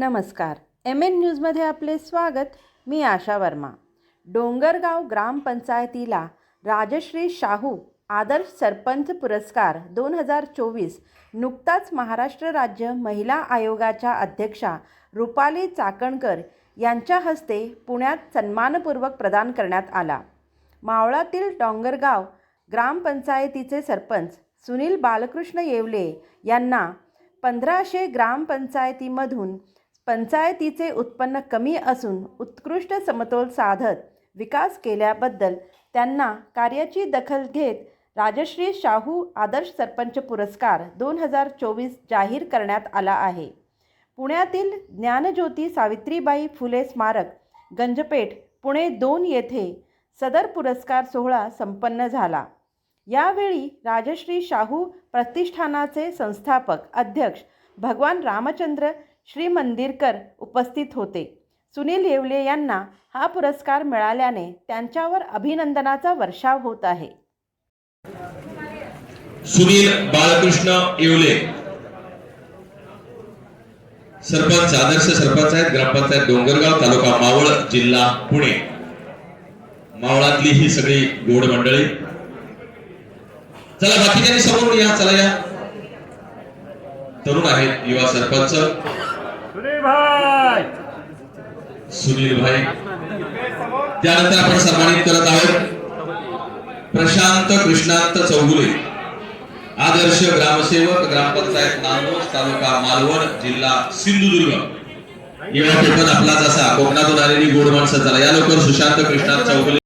नमस्कार. M N न्यूजमध्ये आपले स्वागत. मी आशा वर्मा. डोंगरगाव ग्रामपंचायतीला राजश्री शाहू आदर्श सरपंच पुरस्कार दोन हजार चोवीस नुकताच महाराष्ट्र राज्य महिला आयोगाच्या अध्यक्षा रुपाली चाकणकर यांच्या हस्ते पुण्यात सन्मानपूर्वक प्रदान करण्यात आला. मावळातील डोंगरगाव ग्रामपंचायतीचे सरपंच सुनील बालकृष्ण येवले यांना पंधराशे ग्रामपंचायतीमधून पंचायतीचे उत्पन्न कमी असून उत्कृष्ट समतोल साधत विकास केल्याबद्दल त्यांना कार्याची दखल घेत राजश्री शाहू आदर्श सरपंच पुरस्कार दोन हजार चोवीस जाहीर करण्यात आला आहे. पुण्यातील ज्ञानज्योती सावित्रीबाई फुले स्मारक गंजपेठ पुणे दोन येथे सदर पुरस्कार सोहळा संपन्न झाला. यावेळी राजश्री शाहू प्रतिष्ठानाचे संस्थापक अध्यक्ष भगवान रामचंद्र श्री मंदिरकर उपस्थित होते. सुनील येवले यांना हा पुरस्कार मिळाल्याने त्यांच्यावर अभिनंदनाचा वर्षाव होत आहे. सुनील बाळकृष्ण येवले. सरपंच आदर्श सरपंच आहेत ग्रामपंचायत डोंगरगाव तालुका मावळ जिल्हा पुणे. मावळातली ही सगळी गोड मंडळी. चला बाकीच्यांनी समोर या चला या. तरुण आहेत युवा सरपंच. सुनील भाई त्यानंतर आपण सन्मानित करत आहोत प्रशांत कृष्णांत चौगुले आदर्श ग्रामसेवक ग्रामपंचायत नांदोज तालुका मालवण जिल्हा सिंधुदुर्ग. येवा पण आपलाच असा कोकणातून आलेली गोड माणसं चला या लवकर सुशांत कृष्णांत चौगुले